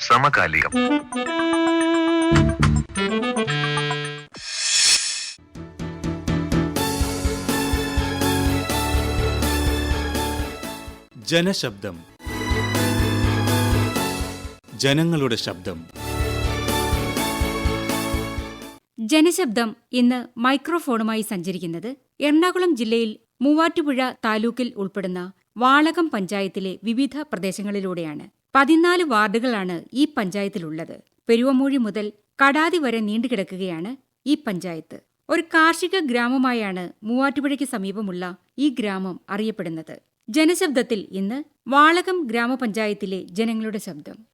സമകാലികം. ജനശബ്ദം. ജനങ്ങളുടെ ശബ്ദം. ജനശബ്ദം ഇന്ന് മൈക്രോഫോണുമായി സഞ്ചരിക്കുന്നത് എറണാകുളം ജില്ലയിൽ മൂവാറ്റുപുഴ താലൂക്കിൽ ഉൾപ്പെടുന്ന വാളകം പഞ്ചായത്തിലെ വിവിധ പ്രദേശങ്ങളിലൂടെയാണ്. പതിനാല് വാർഡുകളാണ് ഈ പഞ്ചായത്തിലുള്ളത്. പെരുവമൂഴി മുതൽ കടാതി വരെ നീണ്ടുകിടക്കുകയാണ് ഈ പഞ്ചായത്ത്. ഒരു കാർഷിക ഗ്രാമമായാണ് മൂവാറ്റുപുഴയ്ക്ക് സമീപമുള്ള ഈ ഗ്രാമം അറിയപ്പെടുന്നത്. ജനശബ്ദത്തിൽ ഇന്ന് വാളകം ഗ്രാമപഞ്ചായത്തിലെ ജനങ്ങളുടെ ശബ്ദം.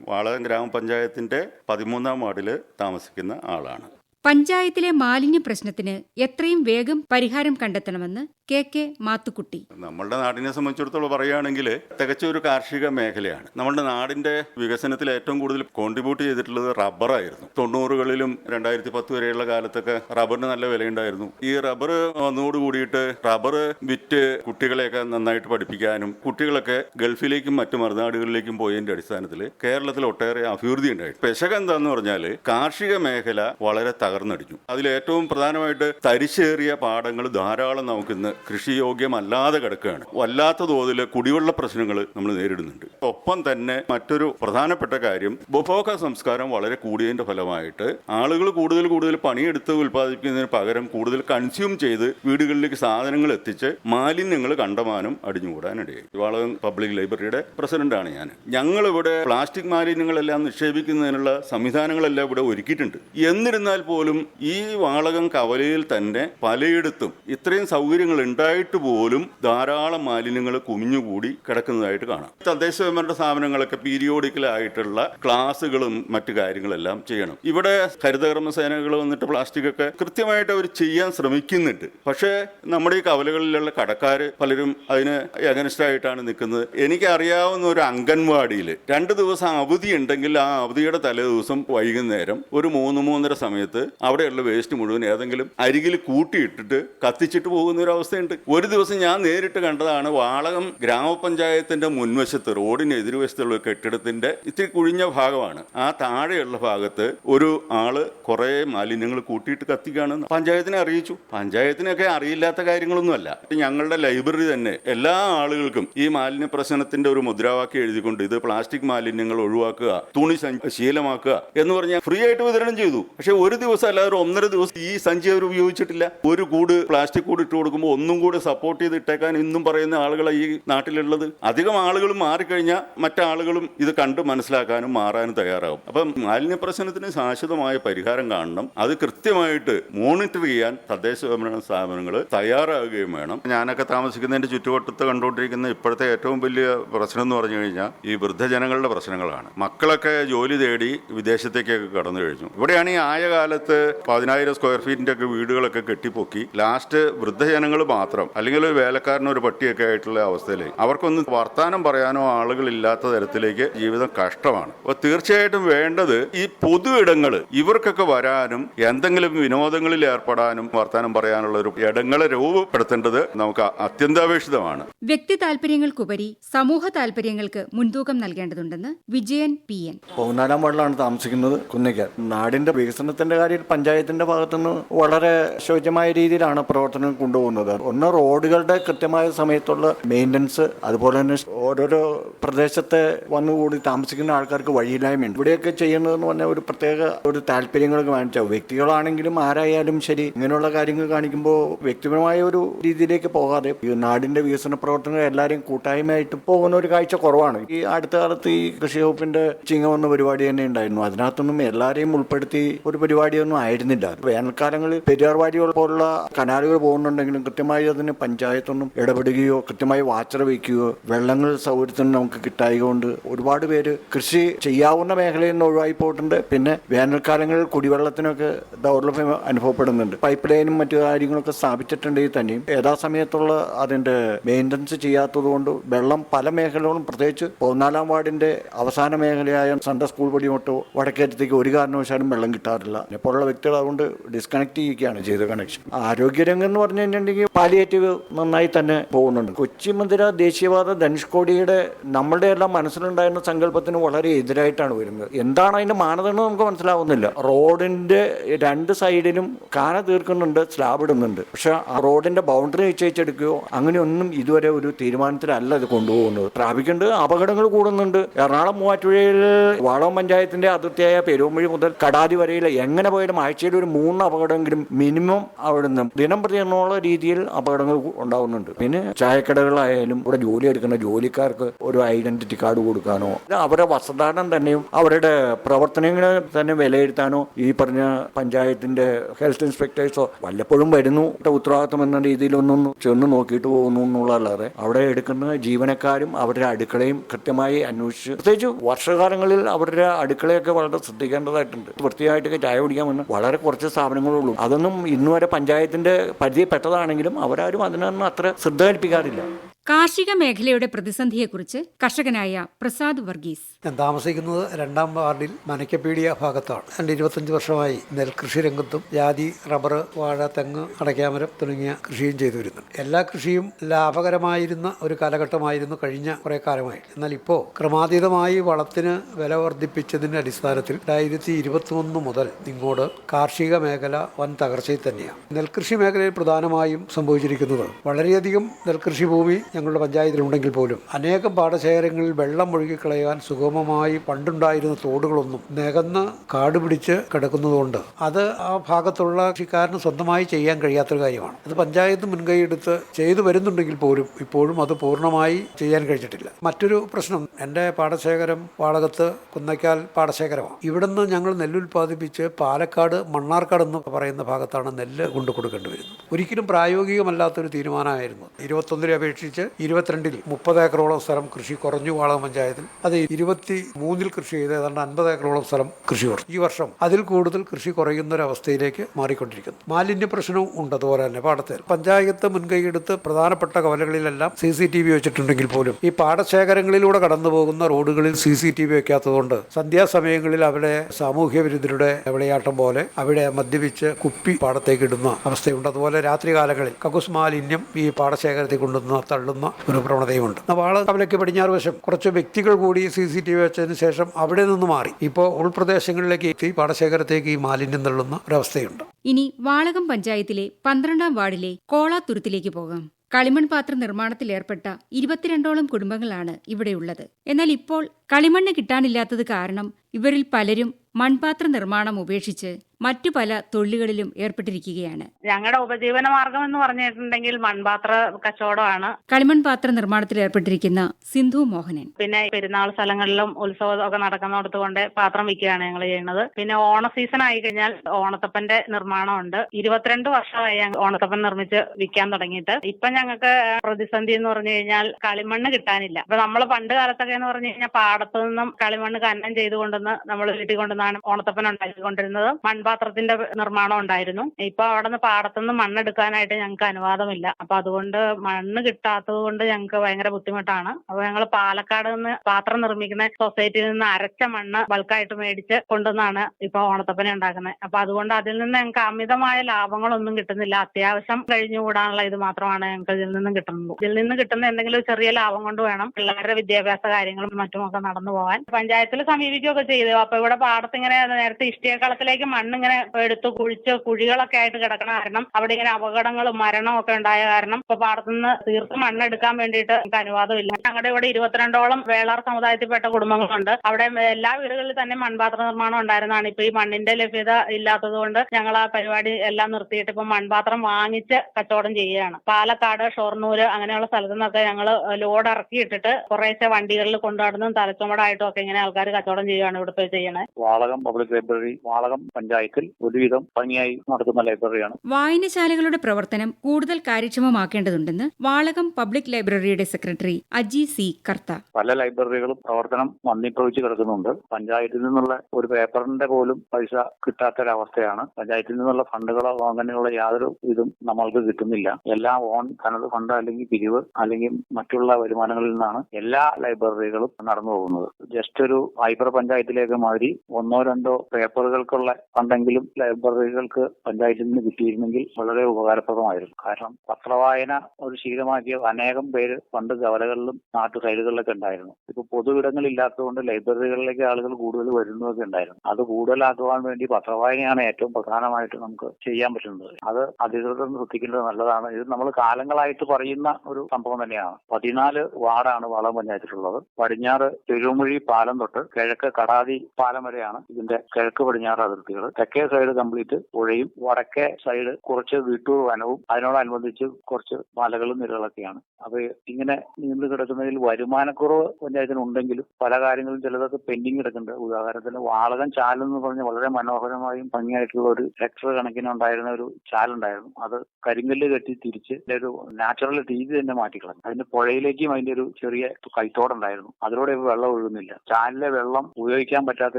വാളകം ഗ്രാമപഞ്ചായത്തിന്റെ പതിമൂന്നാം വാർഡിൽ താമസിക്കുന്ന ആളാണ്. പഞ്ചായത്തിലെ മാലിന്യ പ്രശ്നത്തിന് എത്രയും വേഗം പരിഹാരം കണ്ടെത്തണമെന്ന് കെ കെ മാത്തുക്കുട്ടി. നമ്മളുടെ നാടിനെ സംബന്ധിച്ചിടത്തോളം പറയുകയാണെങ്കിൽ തികച്ച ഒരു കാർഷിക മേഖലയാണ്. നമ്മുടെ നാടിന്റെ വികസനത്തിൽ ഏറ്റവും കൂടുതൽ കോൺട്രിബ്യൂട്ട് ചെയ്തിട്ടുള്ളത് റബ്ബറായിരുന്നു തൊണ്ണൂറുകളിലും രണ്ടായിരത്തി പത്ത് വരെയുള്ള കാലത്തൊക്കെ റബ്ബറിന് നല്ല വിലയുണ്ടായിരുന്നു. ഈ റബ്ബർ വന്നോട് കൂടിയിട്ട് റബ്ബർ വിറ്റ് കുട്ടികളെയൊക്കെ നന്നായിട്ട് പഠിപ്പിക്കാനും കുട്ടികളൊക്കെ ഗൾഫിലേക്കും മറ്റു മറുനാടുകളിലേക്കും പോയതിന്റെ അടിസ്ഥാനത്തിൽ കേരളത്തിൽ ഒട്ടേറെ അഭിവൃദ്ധി ഉണ്ടായി. പെശക എന്താന്ന് പറഞ്ഞാൽ കാർഷിക മേഖല വളരെ തകർന്നടിഞ്ഞു. അതിൽ ഏറ്റവും പ്രധാനമായിട്ട് തരിശേറിയ പാടങ്ങൾ ധാരാളം നമുക്കിന്ന് കൃഷിയോഗ്യമല്ലാതെ കിടക്കുകയാണ്. വല്ലാത്ത തോതിൽ കുടിവെള്ള പ്രശ്നങ്ങൾ നമ്മൾ നേരിടുന്നുണ്ട്. ഒപ്പം തന്നെ മറ്റൊരു പ്രധാനപ്പെട്ട കാര്യം ഉപഭോഗ സംസ്കാരം വളരെ കൂടിയതിന്റെ ഫലമായിട്ട് ആളുകൾ കൂടുതൽ കൂടുതൽ പണിയെടുത്ത് ഉൽപ്പാദിപ്പിക്കുന്നതിന് പകരം കൂടുതൽ കൺസ്യൂം ചെയ്ത് വീടുകളിലേക്ക് സാധനങ്ങൾ എത്തിച്ച് മാലിന്യങ്ങൾ കണ്ടമാനം അടിഞ്ഞുകൂടാനിടയായി. വാളകം പബ്ലിക് ലൈബ്രറിയുടെ പ്രസിഡന്റാണ് ഞാൻ ഞങ്ങൾ ഇവിടെ പ്ലാസ്റ്റിക് മാലിന്യങ്ങളെല്ലാം നിക്ഷേപിക്കുന്നതിനുള്ള സംവിധാനങ്ങളെല്ലാം ഇവിടെ ഒരുക്കിയിട്ടുണ്ട്. എന്നിരുന്നാൽ പോലും ഈ വാളകം കവലയിൽ തന്നെ പലയിടത്തും ഇത്രയും സൗകര്യങ്ങൾ ഉണ്ടായിട്ട് പോലും ധാരാളം മാലിന്യങ്ങൾ കുമിഞ്ഞുകൂടി കിടക്കുന്നതായിട്ട് കാണാം. തദ്ദേശ സ്വയംഭരണ സ്ഥാപനങ്ങളൊക്കെ പീരിയോഡിക്കലായിട്ടുള്ള ക്ലാസ്സുകളും മറ്റു കാര്യങ്ങളെല്ലാം ചെയ്യണം. ഇവിടെ ഹരിതകർമ്മസേനകൾ വന്നിട്ട് പ്ലാസ്റ്റിക് ഒക്കെ കൃത്യമായിട്ട് അവർ ചെയ്യാൻ ശ്രമിക്കുന്നുണ്ട്. പക്ഷേ നമ്മുടെ ഈ കവലകളിലുള്ള കടക്കാർ പലരും അതിന് അഗനിസ്റ്റ് ആയിട്ടാണ് നിൽക്കുന്നത്. എനിക്കറിയാവുന്ന ഒരു അംഗൻവാടിയിൽ രണ്ട് ദിവസം അവധി ഉണ്ടെങ്കിൽ ആ അവധിയുടെ തലേ ദിവസം വൈകുന്നേരം ഒരു മൂന്ന് മൂന്നര സമയത്ത് അവിടെയുള്ള വേസ്റ്റ് മുഴുവൻ ഏതെങ്കിലും അരികിൽ കൂട്ടിയിട്ടിട്ട് കത്തിച്ചിട്ട് പോകുന്ന ഒരു അവസ്ഥയുണ്ട്. ഒരു ദിവസം ഞാൻ നേരിട്ട് കണ്ടതാണ് വാളകം ഗ്രാമപഞ്ചായത്തിന്റെ മുൻവശത്ത് റോഡിന് എതിർവശത്തുള്ള കെട്ടിടത്തിന്റെ ഇത്തിരി കുഴിഞ്ഞ ഭാഗമാണ്. ആ താഴെയുള്ള ഭാഗത്ത് ഒരു ആൾ കുറെ മാലിന്യങ്ങൾ കൂട്ടിയിട്ട് കത്തിക്കുകയാണ്. പഞ്ചായത്തിനെ അറിയിച്ചു. പഞ്ചായത്തിനൊക്കെ അറിയില്ലാത്ത കാര്യങ്ങളൊന്നുമല്ല. ഞങ്ങളുടെ ലൈബ്രറി തന്നെ എല്ലാ ആളുകൾക്കും ഈ മാലിന്യ പ്രശ്നത്തിന്റെ ഒരു മുദ്രാവാക്യം എഴുതിക്കൊണ്ട് ഇത് പ്ലാസ്റ്റിക് മാലിന്യങ്ങൾ ഒഴിവാക്കുക തുണി ശീലമാക്കുക എന്ന് പറഞ്ഞാൽ ഫ്രീ ആയിട്ട് വിതരണം ചെയ്തു. പക്ഷെ ഒരു ദിവസം അല്ലാതെ ഒന്നര ദിവസം ഈ സഞ്ചി അവർ ഉപയോഗിച്ചിട്ടില്ല. ഒരു കൂട് പ്ലാസ്റ്റിക് കൂട് ഇട്ട് കൊടുക്കുമ്പോൾ ഒന്നും കൂടി സപ്പോർട്ട് ചെയ്തിട്ടേക്കാൻ ഇന്നും പറയുന്ന ആളുകളാണ് ഈ നാട്ടിലുള്ളത്. അധികം ആളുകൾ മാറിക്കഴിഞ്ഞാൽ മറ്റാളുകളും ഇത് കണ്ട് മനസ്സിലാക്കാനും മാറാനും തയ്യാറാകും. അപ്പം മാലിന്യ പ്രശ്നത്തിന് ശാശ്വതമായ പരിഹാരം കാണണം. അത് കൃത്യമായിട്ട് മോണിറ്റർ ചെയ്യാൻ തദ്ദേശ സ്വയംഭരണ സ്ഥാപനങ്ങൾ തയ്യാറാകുകയും വേണം. ഞാനൊക്കെ താമസിക്കുന്നതിന്റെ ചുറ്റുവട്ടത്ത് കണ്ടുകൊണ്ടിരിക്കുന്ന ഇപ്പോഴത്തെ ഏറ്റവും വലിയ പ്രശ്നം എന്ന് പറഞ്ഞു കഴിഞ്ഞാൽ ഈ വൃദ്ധജനങ്ങളുടെ പ്രശ്നങ്ങളാണ്. മക്കളൊക്കെ ജോലി തേടി വിദേശത്തേക്കൊക്കെ കടന്നു കഴിഞ്ഞു. ഇവിടെയാണ് ഈ ആയ കാലത്ത് പതിനായിരം സ്ക്വയർ ഫീറ്റിന്റെ ഒക്കെ വീടുകളൊക്കെ കെട്ടിപ്പൊക്കി. ലാസ്റ്റ് വൃദ്ധജനങ്ങൾ മാത്രം. അല്ലെങ്കിൽ ഒരു വേലക്കാരനൊരു പട്ടിയൊക്കെ ആയിട്ടുള്ള അവസ്ഥയിൽ അവർക്കൊന്നും വർത്താനം പറയാനോ ആളുകളില്ലാത്ത തരത്തിലേക്ക് ജീവിതം കഷ്ടമാണ്. അപ്പോൾ തീർച്ചയായിട്ടും വേണ്ടത് ഈ പൊതു ഇടങ്ങൾ ഇവർക്കൊക്കെ വരാനും എന്തെങ്കിലും വിനോദങ്ങളിൽ ഏർപ്പെടാനും വർത്താനം പറയാനുള്ള ഒരു ഇടങ്ങളെ രൂപപ്പെടുത്തേണ്ടത് നമുക്ക് അത്യന്താപേക്ഷിതമാണ്. വ്യക്തി താല്പര്യങ്ങൾക്കുപരി സമൂഹ താല്പര്യങ്ങൾക്ക് മുൻതൂക്കം നൽകേണ്ടതുണ്ടെന്ന് വിജയൻ പി എൻ. പതിനാലാം വാർഡിലാണ് താമസിക്കുന്നത് കുന്നിക്ക നാടിന്റെ വികസനത്തിന്റെ കാര്യത്തിൽ പഞ്ചായത്തിന്റെ ഭാഗത്തുനിന്ന് വളരെ ശോചമായ രീതിയിലാണ് പ്രവർത്തനം കൊണ്ടുപോകുന്നത്. ഒന്ന് റോഡുകളുടെ കൃത്യമായ സമയത്തുള്ള മെയിന്റനൻസ് അതുപോലെ തന്നെ ഓരോരോ പ്രദേശത്തെ വന്നുകൂടി താമസിക്കുന്ന ആൾക്കാർക്ക് വഴിയില്ലായ്മയുണ്ട്. ഇവിടെയൊക്കെ ചെയ്യുന്നതെന്ന് പറഞ്ഞാൽ ഒരു പ്രത്യേക ഒരു താല്പര്യങ്ങളൊക്കെ കാണിച്ചാൽ വ്യക്തികളാണെങ്കിലും ആരായാലും ശരി ഇങ്ങനെയുള്ള കാര്യങ്ങൾ കാണിക്കുമ്പോൾ വ്യക്തിപരമായ ഒരു രീതിയിലേക്ക് പോകാതെ ഈ നാടിന്റെ വികസന പ്രവർത്തനങ്ങൾ എല്ലാവരും കൂട്ടായ്മയായിട്ട് പോകുന്ന ഒരു കാഴ്ച കുറവാണ്. ഈ അടുത്ത കാലത്ത് ഈ കൃഷി വകുപ്പിന്റെ ചിങ്ങ വന്ന പരിപാടി തന്നെ ഉണ്ടായിരുന്നു. അതിനകത്തൊന്നും എല്ലാവരെയും ഉൾപ്പെടുത്തി ഒരു പരിപാടിയൊന്നും ആയിരുന്നില്ല. വേനൽക്കാലങ്ങളിൽ പെരിയാർ വാടികൾ പോലുള്ള കനാലുകൾ പോകുന്നുണ്ടെങ്കിലും കൃത്യമായി അതിന് പഞ്ചായത്തൊന്നും ഇടപെടുകയോ കൃത്യമായി വാച്ചറ വയ്ക്കുകയോ വെള്ളങ്ങൾ സൗകര്യത്തിന് നമുക്ക് കിട്ടായതുകൊണ്ട് ഒരുപാട് പേര് കൃഷി ചെയ്യാവുന്ന മേഖലയിൽ നിന്ന് ഒഴിവായി പോയിട്ടുണ്ട്. പിന്നെ വേനൽക്കാലങ്ങളിൽ കുടിവെള്ളത്തിനൊക്കെ ദൗർലഭ്യം അനുഭവപ്പെടുന്നുണ്ട്. പൈപ്പ് ലൈനും മറ്റു കാര്യങ്ങളൊക്കെ സ്ഥാപിച്ചിട്ടുണ്ടെങ്കിൽ തന്നെയും യഥാസമയത്തുള്ള അതിന്റെ മെയിന്റനൻസ് ചെയ്യാത്തത് കൊണ്ട് വെള്ളം പല മേഖലകളും പ്രത്യേകിച്ച് പതിനാലാം വാർഡിന്റെ അവസാന മേഖലയായ സൺഡേ സ്കൂൾ പടി തൊട്ട് വടക്കേറ്റത്തേക്ക് ഒരു കാരണവശാലും വെള്ളം കിട്ടാറില്ല. ഇപ്പോഴുള്ള വ്യക്തികൾ അതുകൊണ്ട് ഡിസ്കണക്ട് ചെയ്യുകയാണ് ചെയ്ത കണക്ഷൻ ആരോഗ്യരംഗം എന്ന് പറഞ്ഞു കഴിഞ്ഞിട്ടുണ്ടെങ്കിൽ പാലിയേറ്റീവ് നന്നായി തന്നെ പോകുന്നുണ്ട്. കൊച്ചി മന്ദിര ദേശീയവാദ ധനുഷ്കോടിയുടെ നമ്മളുടെ എല്ലാം മനസ്സിലുണ്ടായിരുന്ന സങ്കല്പത്തിന് വളരെ എതിരായിട്ടാണ് വരുന്നത്. എന്താണ് അതിന്റെ മാനദണ്ഡം നമുക്ക് മനസ്സിലാവുന്നില്ല. റോഡിന്റെ രണ്ട് സൈഡിലും കാന തീർക്കുന്നുണ്ട് സ്ലാബ് ഇടുന്നുണ്ട്. പക്ഷെ ആ റോഡിന്റെ ബൗണ്ടറി നിശ്ചയിച്ചെടുക്കുകയോ അങ്ങനെയൊന്നും ഇതുവരെ ഒരു തീരുമാനത്തിലല്ല ഇത് കൊണ്ടുപോകുന്നത്. ട്രാഫിക് ഉണ്ട് അപകടങ്ങൾ കൂടുന്നുണ്ട്. എറണാകുളം മൂവാറ്റുപുഴയിൽ വാളം പഞ്ചായത്തിന്റെ അതിർത്തിയായ പെരുവമ്പഴി മുതൽ കടാതി വരെയിൽ എങ്ങനെ പോയാലും ആഴ്ചയിൽ ഒരു മൂന്ന് അപകടമെങ്കിലും മിനിമം അവിടുന്ന്. ദിനം പ്രതി എന്നുള്ള രീതിയിൽ അപകടങ്ങൾ ഉണ്ടാവുന്നുണ്ട്. പിന്നെ ചായക്കടകളായാലും ഇവിടെ ജോലി എടുക്കുന്ന ജോലിക്കാർക്ക് ഒരു ഐഡന്റിറ്റി കാർഡ് കൊടുക്കാനോ അവരുടെ വസ്ത്രധാരണം തന്നെയും അവരുടെ പ്രവർത്തനങ്ങളെ തന്നെ വിലയിരുത്താനോ ഈ പറഞ്ഞ പഞ്ചായത്തിന്റെ ഹെൽത്ത് ഇൻസ്പെക്ടേഴ്സോ വല്ലപ്പോഴും വരുന്നു. ഉത്തരവാദിത്വം എന്ന രീതിയിലൊന്നും ചെന്ന് നോക്കിയിട്ട് പോകുന്നു എന്നുള്ളതല്ലാതെ അവിടെ എടുക്കുന്ന ജീവനക്കാരും അവരുടെ അടുക്കളയും കൃത്യമായി അന്വേഷിച്ച് പ്രത്യേകിച്ച് വർഷകാലങ്ങളിൽ അവരുടെ അടുക്കളയൊക്കെ വളരെ ശ്രദ്ധിക്കേണ്ടതായിട്ടുണ്ട്. വൃത്തിയായിട്ടൊക്കെ ചായ കുടിക്കാൻ വളരെ കുറച്ച് സ്ഥാപനങ്ങളുള്ളൂ അതൊന്നും ഇന്നുവരെ പഞ്ചായത്തിന്റെ പരിധിയിൽപ്പെട്ടതാണെങ്കിലും അവരാരും അതിനൊന്നും അത്ര ശ്രദ്ധ കൽപ്പിക്കാറില്ല. കാർഷിക മേഖലയുടെ പ്രതിസന്ധിയെക്കുറിച്ച് കർഷകനായ പ്രസാദ് വർഗീസ്. ഞാൻ താമസിക്കുന്നത് രണ്ടാം വാർഡിൽ മനക്കപ്പീഡിയ ഭാഗത്താണ്. രണ്ട് ഇരുപത്തഞ്ച് വർഷമായി നെൽകൃഷി രംഗത്തും ജാതി റബ്ബർ വാഴ തെങ്ങ് അടയ്ക്കാമരം തുടങ്ങിയ കൃഷിയും ചെയ്തു വരുന്നുണ്ട്. എല്ലാ കൃഷിയും ലാഭകരമായിരുന്ന ഒരു കാലഘട്ടമായിരുന്നു കഴിഞ്ഞ കുറേ കാലമായി എന്നാൽ ഇപ്പോൾ ക്രമാതീതമായി വളത്തിന് വില വർദ്ധിപ്പിച്ചതിന്റെ അടിസ്ഥാനത്തിൽ രണ്ടായിരത്തി ഇരുപത്തിയൊന്ന് മുതൽ ഇങ്ങോട്ട് കാർഷിക മേഖല വൻ തകർച്ചയിൽ തന്നെയാണ്. നെൽകൃഷി മേഖലയിൽ പ്രധാനമായും സംഭവിച്ചിരിക്കുന്നത് വളരെയധികം നെൽകൃഷി ഭൂമി ഞങ്ങളുടെ പഞ്ചായത്തിലുണ്ടെങ്കിൽ പോലും അനേകം പാടശേഖരങ്ങളിൽ വെള്ളം ഒഴുകിക്കളയാൻ സുഗമമായി പണ്ടുണ്ടായിരുന്ന തോടുകളൊന്നും നികന്ന് കാട് പിടിച്ച് കിടക്കുന്നതുകൊണ്ട് അത് ആ ഭാഗത്തുള്ള കൃഷിക്കാരന് സ്വന്തമായി ചെയ്യാൻ കഴിയാത്തൊരു കാര്യമാണ്. അത് പഞ്ചായത്ത് മുൻകൈയെടുത്ത് ചെയ്തു വരുന്നുണ്ടെങ്കിൽ പോലും ഇപ്പോഴും അത് പൂർണമായി ചെയ്യാൻ കഴിഞ്ഞിട്ടില്ല മറ്റൊരു പ്രശ്നം എന്റെ പാടശേഖരം വാളകത്ത് കുന്നയ്ക്കാൽ പാടശേഖരമാണ്. ഇവിടുന്ന് ഞങ്ങൾ നെല്ലുൽപാദിപ്പിച്ച് പാലക്കാട് മണ്ണാർക്കാട് എന്ന് പറയുന്ന ഭാഗത്താണ് നെല്ല് കൊണ്ടു കൊടുക്കേണ്ടി വരുന്നത്. ഒരിക്കലും പ്രായോഗികമല്ലാത്തൊരു തീരുമാനമായിരുന്നു. ഇരുപത്തൊന്നിലെ അപേക്ഷിച്ച് ഇരുപത്തിരണ്ടിൽ മുപ്പത് ഏക്കറോളം സ്ഥലം കൃഷി കുറഞ്ഞു വാളകം പഞ്ചായത്തിൽ. അത് ഇരുപത്തി മൂന്നിൽ കൃഷി ചെയ്ത് ഏതാണ്ട് അൻപത് ഏക്കറോളം സ്ഥലം കൃഷി കുറഞ്ഞു. ഈ വർഷം അതിൽ കൂടുതൽ കൃഷി കുറയുന്ന ഒരു അവസ്ഥയിലേക്ക് മാറിക്കൊണ്ടിരിക്കുന്നു. മാലിന്യ പ്രശ്നവും ഉണ്ട് അതുപോലെ തന്നെ പാടത്തിൽ. പഞ്ചായത്ത് മുൻകൈയെടുത്ത് പ്രധാനപ്പെട്ട കവലകളിലെല്ലാം സി സി ടി വി വെച്ചിട്ടുണ്ടെങ്കിൽ പോലും ഈ പാടശേഖരങ്ങളിലൂടെ കടന്നു പോകുന്ന റോഡുകളിൽ സി സി ടി വി വെക്കാത്തതുകൊണ്ട് സന്ധ്യാസമയങ്ങളിൽ അവിടെ സാമൂഹ്യ വിരുദ്ധരുടെ വിളയാട്ടം പോലെ അവിടെ മദ്യപിച്ച് കുപ്പി പാടത്തേക്ക് ഇടുന്ന അവസ്ഥയുണ്ട്. അതുപോലെ രാത്രികാലങ്ങളിൽ കക്കുസ് മാലിന്യം ഈ പാടശേഖരത്തിൽ കൊണ്ടുവന്ന് തള്ളുന്ന ഒരു പ്രവണതയുമുണ്ട്. വാള കവലയ്ക്ക് പടിഞ്ഞാറ് വശം കുറച്ച് വ്യക്തികൾ കൂടി സി സി ടി വി വെച്ചതിന് ശേഷം അവിടെ നിന്ന് മാറി. ഇപ്പോൾ ഉൾപ്രദേശങ്ങളിലേക്ക് എത്തി പാടശേഖരത്തേക്ക് ഈ മാലിന്യം തള്ളുന്ന ഒരവസ്ഥയുണ്ട്. ഇനി വാളകം പഞ്ചായത്തിലെ പന്ത്രണ്ടാം വാർഡിലെ കോളാത്തുരുത്തിലേക്ക് പോകാം. കളിമൺ പാത്ര നിർമ്മാണത്തിൽ നിർമ്മാണത്തിലേർപ്പെട്ട ഇരുപത്തിരണ്ടോളം കുടുംബങ്ങളാണ് ഇവിടെയുള്ളത് എന്നാൽ ഇപ്പോൾ കളിമണ്ണ് കിട്ടാനില്ലാത്തത് കാരണം ഇവരിൽ പലരും മൺപാത്ര നിർമ്മാണം ഉപേക്ഷിച്ച് മറ്റു പല തൊഴിലുകളിലും ഏർപ്പെട്ടിരിക്കുകയാണ്. ഞങ്ങളുടെ ഉപജീവന മാർഗം എന്ന് പറഞ്ഞിട്ടുണ്ടെങ്കിൽ മൺപാത്ര കച്ചവടമാണ്. കളിമൺ പാത്ര നിർമ്മാണത്തിൽ ഏർപ്പെട്ടിരിക്കുന്ന സിന്ധു മോഹനൻ. പിന്നെ പെരുന്നാൾ സ്ഥലങ്ങളിലും ഉത്സവം ഒക്കെ നടക്കുന്നിടത്ത് കൊണ്ട് പാത്രം വിൽക്കുകയാണ് ഞങ്ങൾ ചെയ്യുന്നത്. പിന്നെ ഓണ സീസൺ ആയി കഴിഞ്ഞാൽ ഓണത്തപ്പന്റെ നിർമ്മാണമുണ്ട്. ഇരുപത്തിരണ്ട് വർഷമായി ഞങ്ങൾ ഓണത്തപ്പൻ നിർമ്മിച്ച് വിൽക്കാൻ തുടങ്ങിയിട്ട്. ഇപ്പൊ ഞങ്ങൾക്ക് പ്രതിസന്ധി എന്ന് പറഞ്ഞു കഴിഞ്ഞാൽ കളിമണ്ണ് കിട്ടാനില്ല. അപ്പൊ നമ്മൾ പണ്ട് കാലത്തൊക്കെ എന്ന് പറഞ്ഞു കഴിഞ്ഞാൽ പാടത്തു നിന്നും കളിമണ്ണ് കന്നം ചെയ്ത് കൊണ്ടുവന്ന് നമ്മൾ വീട്ടിൽ കൊണ്ടുവന്നാണ് ഓണത്തപ്പൻ ഉണ്ടാക്കിക്കൊണ്ടിരുന്നത്. മൺപാത്രത്തിന്റെ നിർമ്മാണം ഉണ്ടായിരുന്നു. ഇപ്പൊ അവിടെ നിന്ന് പാടത്തുനിന്ന് മണ്ണെടുക്കാനായിട്ട് ഞങ്ങൾക്ക് അനുവാദമില്ല. അപ്പൊ അതുകൊണ്ട് മണ്ണ് കിട്ടാത്തത് കൊണ്ട് ഞങ്ങൾക്ക് ഭയങ്കര ബുദ്ധിമുട്ടാണ്. അപ്പൊ ഞങ്ങൾ പാലക്കാട് നിന്ന് പാത്രം നിർമ്മിക്കുന്ന സൊസൈറ്റിയിൽ നിന്ന് അരച്ച മണ്ണ് ബൾക്കായിട്ട് മേടിച്ച് കൊണ്ടുവന്നാണ് ഇപ്പൊ ഓണത്തപ്പനെ ഉണ്ടാക്കുന്നത്. അപ്പൊ അതുകൊണ്ട് അതിൽ നിന്ന് ഞങ്ങൾക്ക് അമിതമായ ലാഭങ്ങളൊന്നും കിട്ടുന്നില്ല. അത്യാവശ്യം കഴിഞ്ഞുകൂടാനുള്ള ഇത് മാത്രമാണ് ഞങ്ങൾക്ക് ഇതിൽ നിന്നും കിട്ടുന്നത്. ഇതിൽ നിന്ന് കിട്ടുന്ന എന്തെങ്കിലും ചെറിയ ലാഭം കൊണ്ട് വേണം പിള്ളേരുടെ വിദ്യാഭ്യാസ കാര്യങ്ങളും മറ്റുമൊക്കെ നടന്നു പോകാൻ. പഞ്ചായത്തിൽ സമീപിക്കുകയൊക്കെ ചെയ്തു. അപ്പൊ ഇവിടെ പാടത്ത് ഇങ്ങനെ നേരത്തെ ഇഷ്ടികക്കളത്തിലേക്ക് മണ്ണിങ്ങനെ എടുത്ത് കുഴിച്ച് കുഴികളൊക്കെ ആയിട്ട് കിടക്കണ കാരണം അവിടെ ഇങ്ങനെ അപകടങ്ങളും മരണവും ഒക്കെ ഉണ്ടായ കാരണം ഇപ്പൊ പാടത്തുനിന്ന് തീർത്ത് മണ്ണെടുക്കാൻ വേണ്ടിയിട്ട് നമുക്ക് അനുവാദമില്ല. ഞങ്ങളുടെ ഇവിടെ ഇരുപത്തിരണ്ടോളം വേളാർ സമുദായത്തിൽപ്പെട്ട കുടുംബങ്ങളുണ്ട്. അവിടെ എല്ലാ വീടുകളിലും തന്നെ മൺപാത്ര നിർമ്മാണം ഉണ്ടായിരുന്നതാണ്. ഇപ്പൊ ഈ മണ്ണിന്റെ ലഭ്യത ഇല്ലാത്തത് കൊണ്ട് ഞങ്ങൾ ആ പരിപാടി എല്ലാം നിർത്തിയിട്ട് ഇപ്പൊ മൺപാത്രം വാങ്ങിച്ച് കച്ചവടം ചെയ്യുകയാണ്. പാലക്കാട് ഷൊർണൂര് അങ്ങനെയുള്ള സ്ഥലത്തു നിന്നൊക്കെ ഞങ്ങൾ ലോഡ് ഇറക്കിയിട്ടിട്ട് കുറേശ്ശെ വണ്ടികളിൽ കൊണ്ടുനടന്നും തലച്ചുമടായിട്ടും ഒക്കെ ഇങ്ങനെ ആൾക്കാർ കച്ചവടം ചെയ്യുകയാണ് ഇവിടുത്തെ ചെയ്യണേ. വാളകം പബ്ലിക് ലൈബ്രറി വാളകം പഞ്ചായത്തിൽ ഒരുവിധം ഭംഗിയായി നടക്കുന്ന ലൈബ്രറിയാണ്. വായനശാലകളുടെ പ്രവർത്തനം കൂടുതൽ കാര്യക്ഷമമാക്കേണ്ടതുണ്ടെന്ന് വാളകം പബ്ലിക് ലൈബ്രറിയുടെ സെക്രട്ടറി അജി സി കർത്ത. പല ലൈബ്രറികളും പ്രവർത്തനം മന്ദിപ്രവിച്ച് കിടക്കുന്നുണ്ട്. പഞ്ചായത്തിൽ നിന്നുള്ള ഒരു പേപ്പറിന്റെ പോലും പൈസ കിട്ടാത്തൊരവസ്ഥയാണ്. പഞ്ചായത്തിൽ നിന്നുള്ള ഫണ്ടുകളോ അങ്ങനെയുള്ള യാതൊരു ഇതും നമ്മൾക്ക് കിട്ടുന്നില്ല. എല്ലാം ഓൺ തനത് ഫണ്ട് അല്ലെങ്കിൽ പിരിവ് അല്ലെങ്കിൽ മറ്റുള്ള വരുമാനങ്ങളിൽ നിന്നാണ് എല്ലാ ലൈബ്രറികളും നടന്നു പോകുന്നത്. ജസ്റ്റ് ഒരു ഹൈബർ പഞ്ചായത്തിലേക്ക് മാതിരി ഒന്നോ രണ്ടോ പേപ്പറുകൾക്കുള്ള ഫണ്ട് ഫണ്ടെങ്കിലും ലൈബ്രറികൾക്ക് പഞ്ചായത്തിൽ നിന്ന് കിട്ടിയിരുന്നെങ്കിൽ വളരെ ഉപകാരപ്രദമായിരുന്നു. കാരണം പത്രവായന ഒരു ശീലമാക്കിയ അനേകം പേര് പണ്ട് കവലകളിലും നാട്ടു സൈഡുകളിലൊക്കെ ഉണ്ടായിരുന്നു. ഇപ്പൊ പൊതുവിടങ്ങളില്ലാത്തതുകൊണ്ട് ലൈബ്രറികളിലേക്ക് ആളുകൾ കൂടുതൽ വരുന്നതൊക്കെ ഉണ്ടായിരുന്നു. അത് കൂടുതലാക്കുവാൻ വേണ്ടി പത്രവായനയാണ് ഏറ്റവും പ്രധാനമായിട്ട് നമുക്ക് ചെയ്യാൻ പറ്റുന്നത്. അത് അധികൃതർ ശ്രദ്ധിക്കേണ്ടത് നല്ലതാണ്. ഇത് നമ്മൾ കാലങ്ങളായിട്ട് പറയുന്ന ഒരു സംഭവം തന്നെയാണ്. പതിനാല് വാർഡാണ് വളം പഞ്ചായത്തിലുള്ളത്. പടിഞ്ഞാറ് തെരുമുഴി പാലം തൊട്ട് കിഴക്ക് കടാതി പാലം വരെയാണ് ഇതിന്റെ കിഴക്ക് പടിഞ്ഞാറ് അതിർത്തികൾ. തെക്കേ സൈഡ് കംപ്ലീറ്റ് പുഴയും വടക്കേ സൈഡ് കുറച്ച് വീട്ടൂർ വനവും അതിനോടനുബന്ധിച്ച് കുറച്ച് മലകളും നിരകളൊക്കെയാണ്. അപ്പൊ ഇങ്ങനെ നീണ്ടു കിടക്കുന്നതിൽ വരുമാനക്കുറവ് പഞ്ചായത്തിന് ഉണ്ടെങ്കിലും പല കാര്യങ്ങളും ചിലതൊക്കെ പെൻഡിങ് കിടക്കുന്നുണ്ട്. ഉദാഹരണത്തിന് വാളകം ചാൽ എന്ന് പറഞ്ഞ വളരെ മനോഹരമായും ഭംഗിയായിട്ടുള്ള ഒരു ഹെക്ടർ കണക്കിന് ഉണ്ടായിരുന്ന ഒരു ചാലുണ്ടായിരുന്നു. അത് കരിങ്കല്ല് കെട്ടി തിരിച്ച് ഒരു നാച്ചുറൽ രീതി തന്നെ മാറ്റിക്കളഞ്ഞു. അതിന്റെ പുഴയിലേക്കും അതിന്റെ ഒരു ചെറിയ കൈത്തോടുണ്ടായിരുന്നു. അതിലൂടെ വെള്ളം ഒഴുകുന്നില്ല. ചാലിലെ വെള്ളം ഉപയോഗിക്കാൻ പറ്റാത്ത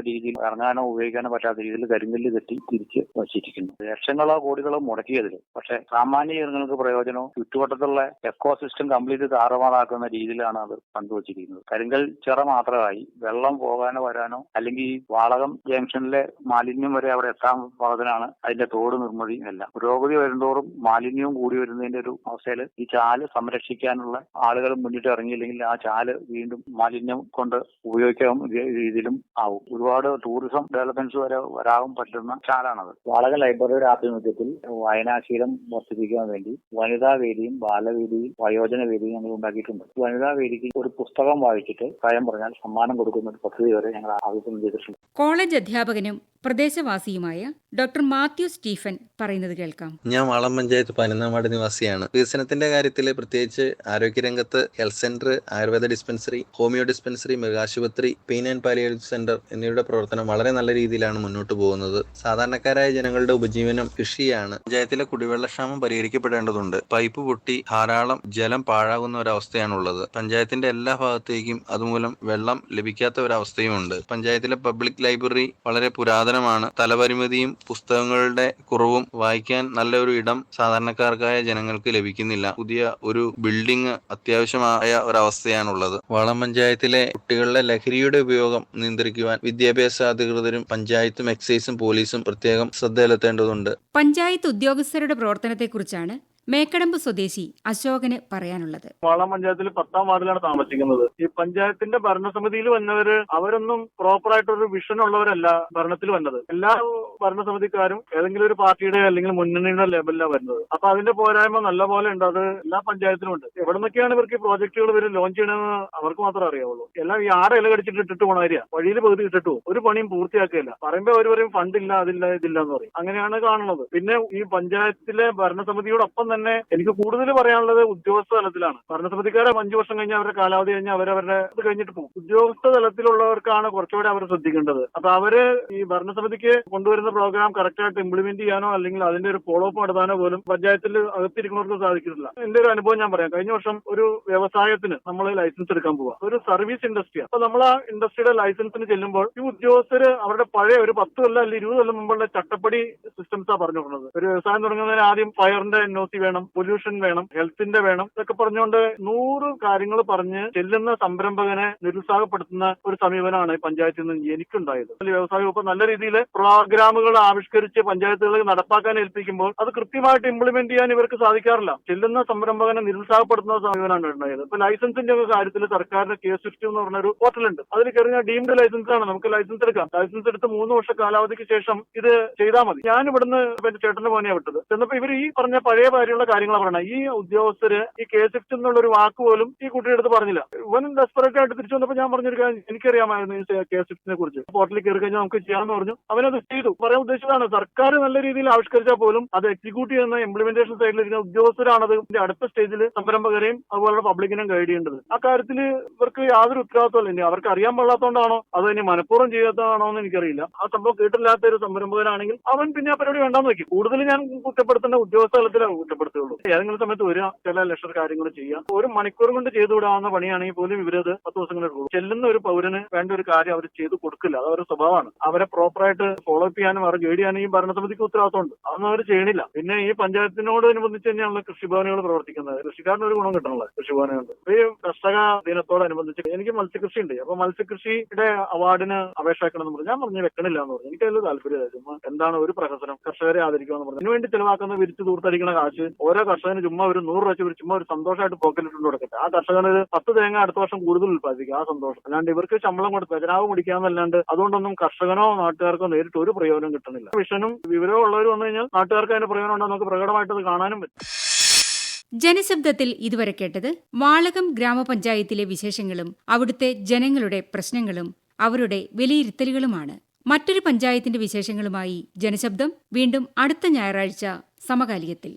രീതിയിൽ ഇറങ്ങാനോ ഉപയോഗിക്കാനോ പറ്റാത്ത രീതിയിൽ കരിങ്കല്ല് കെട്ടി തിരിച്ച് വച്ചിരിക്കുന്നു. ലക്ഷങ്ങളോ കോടികളോ മുടക്കിയതിൽ. പക്ഷെ സാമാന്യ ജനങ്ങൾക്ക് പ്രയോജനവും ചുറ്റുവട്ടത്തുള്ള എക്കോ സിസ്റ്റം കംപ്ലീറ്റ് താറുമാറാക്കുന്ന രീതിയിലാണ് അത് കണ്ടുവച്ചിരിക്കുന്നത് കരിങ്കൽ ചിറ മാത്രമായി വെള്ളം പോകാനോ വരാനോ അല്ലെങ്കിൽ വാളകം ജംഗ്ഷനിലെ മാലിന്യം വരെ അവിടെ എത്താൻ പാകത്തിനാണ് അതിന്റെ തോട് നിർമ്മിതി എല്ലാം. പുരോഗതി വരുന്നതോറും മാലിന്യവും കൂടി വരുന്നതിന്റെ ഒരു അവസ്ഥയിൽ ഈ ചാൽ സംരക്ഷിക്കാനുള്ള ആളുകൾ മുന്നിട്ട് ഇറങ്ങിയില്ലെങ്കിൽ ആ ചാൽ വീണ്ടും മാലിന്യം കൊണ്ട് ഉപയോഗിക്കാൻ രീതിയിലും ആവും. ഒരുപാട് ടൂറിസം ഡെവലപ്മെന്റ്സ് വരെ വരാൻ പറ്റുന്ന ചാലാണത്. വാളക ലൈബ്രറിയുടെ ആഭിമുഖ്യത്തിൽ വായനാശീലം വർദ്ധിപ്പിക്കാൻ വേണ്ടി വനിതാ വേദിയും ബാലവേദിയും വയോജന വേദിയും ഞങ്ങൾ ഉണ്ടാക്കിയിട്ടുണ്ട്. വനിതാ വേദിക്ക് ഒരു പുസ്തകം വായിച്ചിട്ട് കാര്യം പറഞ്ഞാൽ സമ്മാനം കൊടുക്കുന്ന ഒരു പദ്ധതി വരെ ഞങ്ങൾ ആഭിമുഖ്യം ചെയ്തിട്ടുണ്ട്. കോളേജ് അധ്യാപകനും പ്രദേശവാസിയുമായ ഡോക്ടർ മാത്യു സ്റ്റീഫൻ പറയുന്നത് കേൾക്കാം. ഞാൻ വാളം പഞ്ചായത്ത് പതിനൊന്നാം നിവാസിയാണ്. വികസനത്തിന്റെ കാര്യത്തിൽ പ്രത്യേകിച്ച് ആരോഗ്യരംഗത്ത് health centre ayurveda dispensary homeo dispensary മൃഗാശുപത്രി pain and palliative centre എന്നിവയുടെ പ്രവർത്തനം വളരെ നല്ല രീതിയിലാണ് മുന്നോട്ട് പോകുന്നത്. സാധാരണക്കാരായ ജനങ്ങളുടെ ഉപജീവനം കൃഷിയാണ്. പഞ്ചായത്തിലെ കുടിവെള്ളക്ഷാമം പരിഹരിക്കപ്പെടേണ്ടതുണ്ട്. പൈപ്പ് പൊട്ടി ധാരാളം ജലം പാഴാകുന്ന ഒരവസ്ഥയാണുള്ളത്. പഞ്ചായത്തിന്റെ എല്ലാ ഭാഗത്തേക്കും അതുമൂലം വെള്ളം ലഭിക്കാത്ത ഒരവസ്ഥയുമുണ്ട്. പഞ്ചായത്തിലെ പബ്ലിക് ലൈബ്രറി വളരെ പുരാതനമാണ്. തലപരിമിതിയും പുസ്തകങ്ങളുടെ കുറവും വായിക്കാൻ നല്ലൊരു ഇടം സാധാരണക്കാർക്കായ ജനങ്ങൾക്ക് ലഭിക്കുന്നില്ല. പുതിയ ഒരു ബിൽഡിംഗ് അത്യാവശ്യമായ ഒരവസ്ഥയാണുള്ളത്. വളം പഞ്ചായത്തിലെ കുട്ടികളുടെ ലഹരിയുടെ ഉപയോഗം നിയന്ത്രിക്കുവാൻ വിദ്യാഭ്യാസ അധികൃതരും പഞ്ചായത്തും എക്സൈസും പോലീസും പ്രത്യേകം ശ്രദ്ധയിലെത്തേണ്ടതുണ്ട്. പഞ്ചായത്ത് ഉദ്യോഗസ്ഥരുടെ പ്രവർത്തനത്തെക്കുറിച്ചാണ് മേക്കടമ്പ് സ്വദേശി അശോകന് പറയാനുള്ളത്. വാളാം പഞ്ചായത്തിൽ പത്താം വാർഡിലാണ് താമസിക്കുന്നത്. ഈ പഞ്ചായത്തിന്റെ ഭരണസമിതിയിൽ വന്നവര് അവരൊന്നും പ്രോപ്പർ ആയിട്ടൊരു വിഷൻ ഉള്ളവരല്ല ഭരണത്തിൽ വന്നത്. എല്ലാ ഭരണസമിതിക്കാരും ഏതെങ്കിലും ഒരു പാർട്ടിയുടെ അല്ലെങ്കിൽ മുന്നണിയുടെ ലെവലിലാണ് വരുന്നത്. അപ്പൊ അതിന്റെ പോരായ്മ നല്ല പോലെ ഉണ്ട്. അത് എല്ലാ പഞ്ചായത്തിലും ഉണ്ട്. എവിടെ നിന്നൊക്കെയാണ് ഇവർക്ക് ഈ പ്രോജക്റ്റുകൾ ഇവർ ലോഞ്ച് ചെയ്യണമെന്ന് അവർക്ക് മാത്രമേ അറിയാവുള്ളൂ. എല്ലാം ഈ ആടെ ഇല കടിച്ചിട്ട് ഇട്ടിട്ട് പോണ കാര്യ വഴിയിൽ പകുതി ഇട്ടിട്ട് ഒരു പണിയും പൂർത്തിയാക്കില്ല പറയുമ്പോ അവർ പറയും ഫണ്ടില്ല അതില്ല ഇതില്ല എന്ന് പറയും. അങ്ങനെയാണ് കാണുന്നത്. പിന്നെ ഈ പഞ്ചായത്തിലെ ഭരണസമിതിയോടൊപ്പം തന്നെ എനിക്ക് കൂടുതൽ പറയാനുള്ളത് ഉദ്യോഗസ്ഥ തലത്തിലാണ്. ഭരണസമിതിക്കാരെ അഞ്ചു വർഷം കഴിഞ്ഞ് അവരുടെ കാലാവധി കഴിഞ്ഞ് അവരവരുടെ ഇത് കഴിഞ്ഞിട്ട് പോകും. ഉദ്യോഗസ്ഥ തലത്തിലുള്ളവർക്കാണ് കുറച്ചുകൂടെ അവർ ശ്രദ്ധിക്കേണ്ടത്. അപ്പൊ അവർ ഈ ഭരണസമിതിക്ക് കൊണ്ടുവരുന്ന പ്രോഗ്രാം കറക്റ്റ് ആയിട്ട് ഇംപ്ലിമെന്റ് ചെയ്യാനോ അല്ലെങ്കിൽ അതിന്റെ ഒരു ഫോളോ അപ്പ് നടത്താനോ പോലും പഞ്ചായത്തിൽ അകത്തിരിക്കുന്നവർക്ക് സാധിക്കുന്നില്ല എന്റെ ഒരു അനുഭവം ഞാൻ പറയാം. കഴിഞ്ഞ വർഷം ഒരു വ്യവസായത്തിന് നമ്മൾ ലൈസൻസ് എടുക്കാൻ പോവാ. ഒരു സർവീസ് ഇൻഡസ്ട്രി അപ്പൊ നമ്മൾ ആ ഇൻഡസ്ട്രിയുടെ ലൈസൻസിന് ചെല്ലുമ്പോൾ ഈ ഉദ്യോഗസ്ഥര് അവരുടെ പഴയ ഒരു പത്ത് കൊല്ലം അല്ലെങ്കിൽ ഇരുപത് കൊല്ലം മുമ്പുള്ള ചട്ടപ്പടി സിസ്റ്റംസാ പറഞ്ഞു കൊടുക്കുന്നത് ഒരു വ്യവസായം തുടങ്ങുന്നതിന് ആദ്യം ഫയറിന്റെ എൻ ഒ സി വേണം പൊല്യൂഷൻ വേണം ഹെൽത്തിന്റെ വേണം ഇതൊക്കെ പറഞ്ഞുകൊണ്ട് നൂറ് കാര്യങ്ങൾ പറഞ്ഞ് ചെല്ലുന്ന സംരംഭകനെ നിരുത്സാഹപ്പെടുത്തുന്ന ഒരു സമീപനമാണ് പഞ്ചായത്തിൽ നിന്ന് എനിക്കുണ്ടായത്. വ്യവസായ വകുപ്പ് നല്ല രീതിയിൽ പ്രോഗ്രാമുകൾ ആവിഷ്കരിച്ച് പഞ്ചായത്തുകളിൽ നടപ്പാക്കാൻ ഏൽപ്പിക്കുമ്പോൾ അത് കൃത്യമായിട്ട് ഇംപ്ലിമെന്റ് ചെയ്യാൻ ഇവർക്ക് സാധിക്കാറില്ല. ചെല്ലുന്ന സംരംഭകനെ നിരുത്സാഹപ്പെടുത്തുന്ന സമീപനമാണ് ഉണ്ടായത്. ഇപ്പൊ ലൈസൻസിന്റെ ഒക്കെ കാര്യത്തിൽ സർക്കാരിന്റെ കേസ് സിസ്റ്റം എന്ന് പറഞ്ഞ ഒരു പോർട്ടലുണ്ട് അതിൽ കയറിയ ഡീംഡ് ലൈസൻസ് ആണ്. നമുക്ക് ലൈസൻസ് എടുക്കാം. ലൈസൻസ് എടുത്ത് മൂന്ന് വർഷ കാലാവധിക്ക് ശേഷം ഇത് ചെയ്താൽ മതി. ഞാൻ ഇവിടുന്ന് എന്റെ ചേട്ടന്റെ മോനെയാണ് വിട്ടത്. ചെന്നപ്പോ ഇവർ ഈ പറഞ്ഞ പഴയ കാര്യമുള്ള കാര്യങ്ങളാണ്. പറയുന്നത് ഈ ഉദ്യോഗസ്ഥര് ഈ കെ സിഫ്റ്റ് എന്നുള്ള ഒരു വാക്ക് പോലും ഈ കുട്ടിയുടെ അടുത്ത് പറഞ്ഞില്ല. ഇവൻ ഡെസ്പറേറ്റ് ആയിട്ട് തിരിച്ചു വന്നപ്പോൾ ഞാൻ പറഞ്ഞൊരു കാര്യം എനിക്കറിയാമായിരുന്നു ഈ കെ സിഫ്റ്റിനെ കുറിച്ച്. പോർട്ടലിൽ കയറി കഴിഞ്ഞാൽ നമുക്ക് ചെയ്യാമെന്ന് പറഞ്ഞു. അവനത് ചെയ്തു. പറയാൻ ഉദ്ദേശിച്ചതാണ് സർക്കാർ നല്ല രീതിയിൽ ആവിഷ്കരിച്ചാൽ പോലും അത് എക്സിക്യൂട്ട് ചെയ്യുന്ന ഇംപ്ലിമെന്റേഷൻ സൈഡിലിരിക്കുന്ന ഉദ്യോഗസ്ഥരാണ് അത് അടുത്ത സ്റ്റേജിൽ സംരംഭകരെയും അതുപോലെ പബ്ലിക്കിനെയും ഗൈഡ് ചെയ്യേണ്ടത്. ആ കാര്യത്തിൽ ഇവർക്ക് യാതൊരു ഉത്തരവാദിത്വമല്ല ഇനി അവർക്ക് അറിയാൻ പാടാത്തതുകൊണ്ടാണോ അത് ഇനി മനഃപൂർവം ചെയ്യാത്തതാണോ എന്ന് എനിക്കറിയില്ല. ആ സംഭവം കേട്ടില്ലാത്ത ഒരു സംരംഭകനാണെങ്കിൽ അവൻ പിന്നെ ആ പരിപാടി വേണ്ടാന്ന് വെക്കും കൂടുതൽ ഞാൻ കുറ്റപ്പെടുത്തേണ്ട ഉദ്യോഗസ്ഥ തലത്തിലാണ് കുറ്റപ്പെടുത്തുന്നത് കുറ്റപ്പെടുത്തുകയുള്ളൂ ഏതെങ്കിലും സമയത്ത് ഒരു ചില ലക്ഷർ കാര്യങ്ങൾ ചെയ്യാം. ഒരു മണിക്കൂർ കൊണ്ട് ചെയ്തു വിടാവുന്ന പണിയാണെങ്കിൽ പോലും ഇവരത് പത്ത് ദിവസം കൊണ്ട് ചെല്ലുന്ന ഒരു പൗരന് വേണ്ട ഒരു കാര്യം അവർ ചെയ്തു കൊടുക്കില്ല. അത് അവരുടെ സ്വഭാവമാണ്. അവരെ പ്രോപ്പറായിട്ട് ഫോളോ അപ്പ് ചെയ്യാനും അവരെ ഗൈഡ് ചെയ്യാനും ഈ ഭരണസമിതിക്ക് ഉത്തരവാദിത്തമുണ്ട് അതൊന്നും അവർ ചെയ്യണില്ല. പിന്നെ ഈ പഞ്ചായത്തിനോട് പഞ്ചായത്തിനോടനുബന്ധിച്ച് തന്നെയാണ് കൃഷിഭവനുകൾ പ്രവർത്തിക്കുന്നത്. കൃഷിക്കാരന് ഒരു ഗുണം കിട്ടണല്ലോ കൃഷിഭവനുണ്ട് ഈ കർഷക ദിനത്തോടനുബന്ധിച്ച് എനിക്ക് മത്സ്യകൃഷി ഉണ്ട്. അപ്പൊ മത്സ്യകൃഷിയുടെ അവാർഡിന് അപേക്ഷ വെക്കണമെന്ന് പറഞ്ഞു. ഞാൻ പറഞ്ഞു വെക്കണില്ല എന്ന് പറഞ്ഞു. എനിക്ക് അതിൽ താല്പര്യമായിരുന്നു എന്താണ് ഒരു പ്രഹസനം? കർഷകരെ ആദരിക്കുക എന്ന് പറഞ്ഞു. അതിനുവേണ്ടി ചെലവാക്കുന്ന വിരിച്ചു തൂർത്തടിക്കുന്ന കാശ് ഓരോ കർഷകന് ചുമ്മാ ഒരു നൂറ് രൂപ വെച്ച് ചുമ്മാ ഒരു സന്തോഷമായിട്ട് പോക്കറ്റിട്ടുണ്ട് കൊടുക്കട്ടെ ആ കർഷകന് പത്ത് തേങ്ങ അടുത്ത വർഷം കൂടുതൽ ഉത്പാദിക്കും ആ സന്തോഷം. അല്ലാണ്ട് ഇവർക്ക് ശമ്പളം കൊടുത്ത് ഖജനാവ് പിടിക്കാന്നല്ലാണ്ട് അതുകൊണ്ടൊന്നും കർഷകനോ നാട്ടുകാർക്കോ നേരിട്ട് ഒരു പ്രയോജനം കിട്ടുന്നില്ല. വിഷനും വിവരവും ഉള്ളവർ വന്നു കഴിഞ്ഞാൽ നാട്ടുകാർക്ക് അതിന്റെ പ്രയോജനം ഉണ്ടോ നമുക്ക് പ്രകടമായിട്ട് കാണാനും പറ്റും. ജനശബ്ദത്തിൽ ഇതുവരെ കേട്ടത് വാളകം ഗ്രാമപഞ്ചായത്തിലെ വിശേഷങ്ങളും അവിടുത്തെ ജനങ്ങളുടെ പ്രശ്നങ്ങളും അവരുടെ വിലയിരുത്തലുകളുമാണ്. മറ്റൊരു പഞ്ചായത്തിന്റെ വിശേഷങ്ങളുമായി ജനശബ്ദം. വീണ്ടും അടുത്ത ഞായറാഴ്ച സമകാലികത്തിൽ.